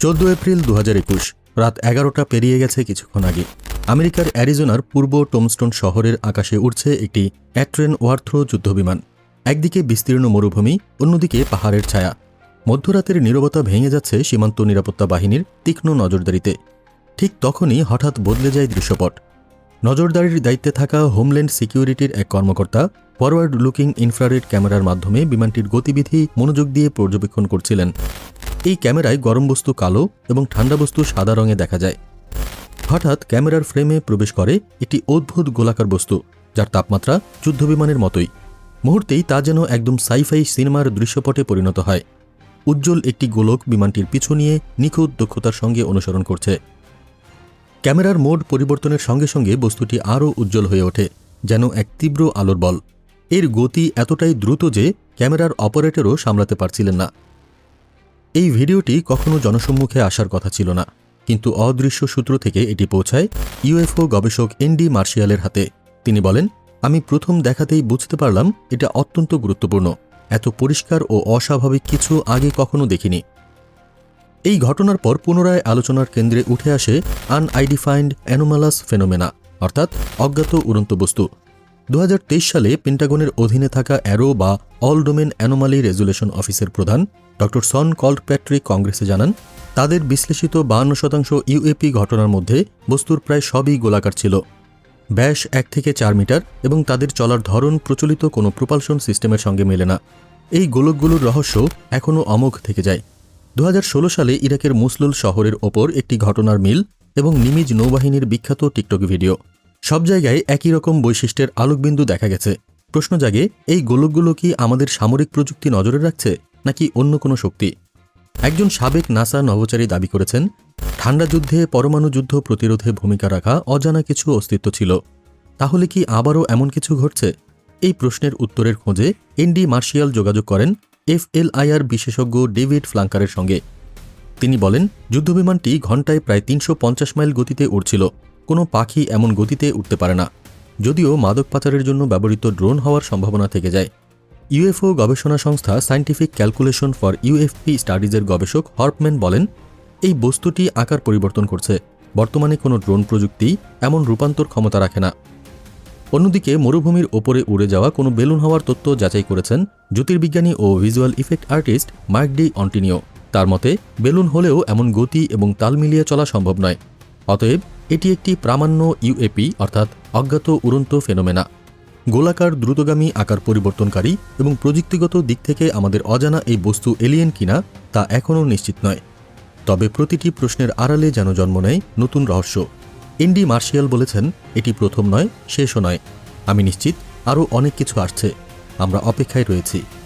চোদ্দ এপ্রিল দু রাত এগারোটা পেরিয়ে গেছে কিছুক্ষণ আগে। আমেরিকার অ্যারিজোনার পূর্ব টোমস্টোন শহরের আকাশে উড়ছে একটি অ্যাট্রেন ওয়ার্থ্রো যুদ্ধবিমান। একদিকে বিস্তীর্ণ মরুভূমি, অন্যদিকে পাহাড়ের ছায়া। মধ্যরাতের নীরবতা ভেঙে যাচ্ছে সীমান্ত নিরাপত্তা বাহিনীর তীক্ষ্ণ নজরদারিতে। ঠিক তখনই হঠাৎ বদলে যায় দৃশ্যপট। নজরদারির দায়িত্বে থাকা হোমল্যান্ড সিকিউরিটির এক কর্মকর্তা, ফরওয়ার্ড লুকিং ইনফ্রারেড ক্যামেরার মাধ্যমে বিমানটির গতিবিধি মনোযোগ দিয়ে পর্যবেক্ষণ করছিলেন। এই ক্যামেরায় গরম বস্তু কালো এবং ঠান্ডা বস্তু সাদা রঙে দেখা যায়। হঠাৎ ক্যামেরার ফ্রেমে প্রবেশ করে একটি অদ্ভুত গোলাকার বস্তু, যার তাপমাত্রা যুদ্ধবিমানের মতোই। মুহূর্তেই তা যেন একদম সাইফাই সিনেমার দৃশ্যপটে পরিণত হয়। উজ্জ্বল একটি গোলক বিমানটির পিছু নিয়ে নিখুঁত দক্ষতার সঙ্গে অনুসরণ করছে। ক্যামেরার মোড পরিবর্তনের সঙ্গে সঙ্গে বস্তুটি আরও উজ্জ্বল হয়ে ওঠে, যেন এক তীব্র আলোর বল। এর গতি এতটাই দ্রুত যে ক্যামেরার অপারেটরও সামলাতে পারছিলেন না। এই ভিডিওটি কখনো জনসম্মুখে আসার কথা ছিল না, কিন্তু অদৃশ্য সূত্র থেকে এটি পৌঁছায় ইউএফও গবেষক এনডি মার্শিয়ালের হাতে। তিনি বলেন, আমি প্রথম দেখাতেই বুঝতে পারলাম এটা অত্যন্ত গুরুত্বপূর্ণ। এত পরিষ্কার ও অস্বাভাবিক কিছু আগে কখনো দেখিনি। এই ঘটনার পর পুনরায় আলোচনার কেন্দ্রে উঠে আসে আনআইডিফাইন্ড অ্যানোমালাস ফেনোমেনা, অর্থাৎ অজ্ঞাত উড়ন্ত বস্তু। দু হাজার তেইশ সালে পেন্টাগনের অধীনে থাকা অ্যারো বা অল ডোমেন অ্যানোমালি রেজুলেশন অফিসের প্রধান ড সন কল্ট প্যাট্রিক কংগ্রেসে জানান, তাদের বিশ্লেষিত বাহান্ন শতাংশ ইউএপি ঘটনার মধ্যে বস্তুর প্রায় সবই গোলাকার ছিল। ব্যাস এক থেকে চার মিটার এবং তাদের চলার ধরন প্রচলিত কোনো প্রপালশন সিস্টেমের সঙ্গে মেলে না। এই গোলকগুলোর রহস্য এখনও অমোঘ থেকে যায়। দু হাজার ষোলো সালে ইরাকের মুসলুল শহরের ওপর একটি ঘটনার মিল এবং নিমিজ নৌবাহিনীর বিখ্যাত টিকটক ভিডিও। সব জায়গায় একই রকম বৈশিষ্ট্যের আলোকবিন্দু দেখা গেছে। প্রশ্ন জাগে, এই গোলকগুলো কি আমাদের সামরিক প্রযুক্তি নজরে রাখছে, নাকি অন্য কোনো শক্তি? একজন সাবেক নাসা নভোচারী দাবি করেছেন, ঠান্ডা যুদ্ধে পরমাণু যুদ্ধ প্রতিরোধে ভূমিকা রাখা অজানা কিছু অস্তিত্ব ছিল। তাহলে কি আবারও এমন কিছু ঘটছে? এই প্রশ্নের উত্তরের খোঁজে এনডি মার্শিয়াল যোগাযোগ করেন এফএলআইআর বিশেষজ্ঞ ডেভিড ফ্লাঙ্কারের সঙ্গে। তিনি বলেন, যুদ্ধবিমানটি ঘন্টায় প্রায় তিনশো পঞ্চাশ মাইল গতিতে উড়ছিল। কোনো পাখি এমন গতিতে উঠতে পারে না, যদিও মাদক পাচারের জন্য ব্যবহৃত ড্রোন হওয়ার সম্ভাবনা থেকে যায়। ইউএফও গবেষণা সংস্থা সায়েন্টিফিক ক্যালকুলেশন ফর ইউএফপি স্টাডিজের গবেষক হর্পম্যান বলেন, এই বস্তুটি আকার পরিবর্তন করছে, বর্তমানে কোনো ড্রোন প্রযুক্তি এমন রূপান্তর ক্ষমতা রাখে না। অন্যদিকে, মরুভূমির ওপরে উড়ে যাওয়া কোনো বেলুন হওয়ার তথ্য যাচাই করেছেন জ্যোতির্বিজ্ঞানী ও visual effect artist Mark D Antonio. তার মতে, বেলুন হলেও এমন গতি এবং তাল মিলিয়ে চলা সম্ভব নয়। অতএব এটি একটি প্রামাণ্য ইউএপি, অর্থাৎ অজ্ঞাত উড়ন্ত ফেনোমেনা। গোলাকার দ্রুতগামী আকার পরিবর্তনকারী এবং প্রযুক্তিগত দিক থেকে আমাদের অজানা এই বস্তু এলিয়েন কিনা তা এখনও নিশ্চিত নয়। তবে প্রতিটি প্রশ্নের আড়ালে যেন জন্ম নেয় নতুন রহস্য। এনডি মার্শিয়াল বলেছেন, এটি প্রথম নয়, শেষও নয়। আমি নিশ্চিত আরও অনেক কিছু আসছে। আমরা অপেক্ষায় রয়েছি।